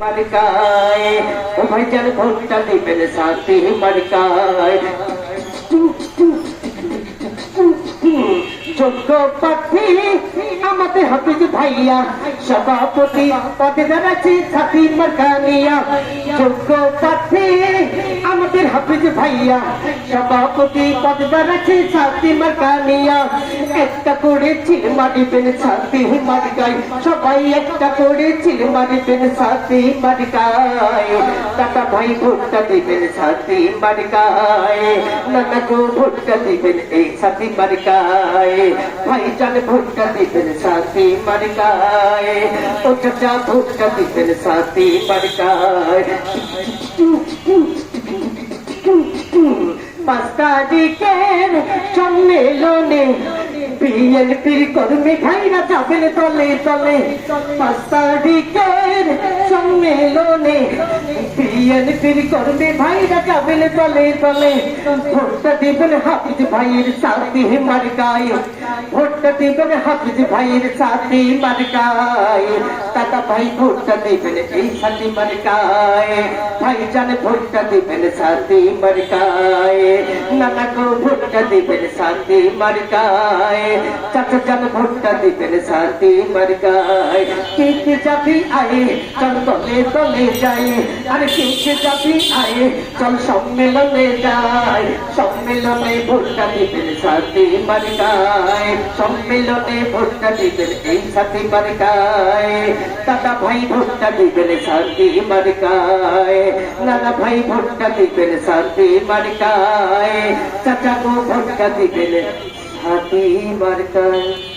মার্কায় ও ভাইজান ভোটটা দিবেন সাথে মার্কায় যোগ্য প্রার্থী আমাদের হাফিজ ভাইয়া, সভাপতি পদে দাঁড়াচ্ছে সাথী মার্কানিয়া। যোগ্য প্রার্থী হাফিজ ভাইয়া, সভাপতি পদে দাঁড়াচ্ছে সাথী মার্কানিয়া। একটা করে চিল মারিবেন সাথী মার্কায় সবাই একটা করে চিল মারিবেন সাথী মার্কায় দাদা ভাই ভোটটা দিবেন সাথী মার্কায় নানা গো ভোটটা দিবেন এই সাথী মার্কায় ভাই জান ভোটটা দিবেন সাথী মার্কায় ও চাচা ভোটটা দিবেন সাথী মার্কায় পাঁচ তারিখের সম্মেলনে বিএনপির কর্মী ভাইরা যাবেন তলে তলে। পাঁচ তারিখের সম্মেলনে বিএনপির কর্মী ভাইরা যাবেন তলে তলে ভোটটা দিবেন হাফিজ ভাইয়ের সাথী মার্কায়। ভোটটা দিবেন হাফিজ ভাইয়ের সাথী মার্কায়। দাদা ভাই, ভোটটা দিবেন এই সাথী মার্কায়। ভাই জানে ভোটটা দিবেন সাথী মার্কায়। নানা গো, ভোটটা দিবেন সাথী মার্কায়। চাচা জান, ভোটটা দিবেন সাথী মার্কায়। কে কে যাবি আয়ে চল তলে তলে যাই আরে কে কে যাবি আয়ে, চল সম্মেলনে যাই। সম্মেলনে ভোটটা দিবেন সাথী মার্কায় সম্মেলনে ভোটটা দিবেন এই সাথী মার্কায় দাদা ভাই ভোটটা দিবেন সাথী মার্কায় নানা ভাই ভোটটা দিবেন সাথী মার্কায় চাচা গো ভোটটা দিবেন সাথী মার্কায়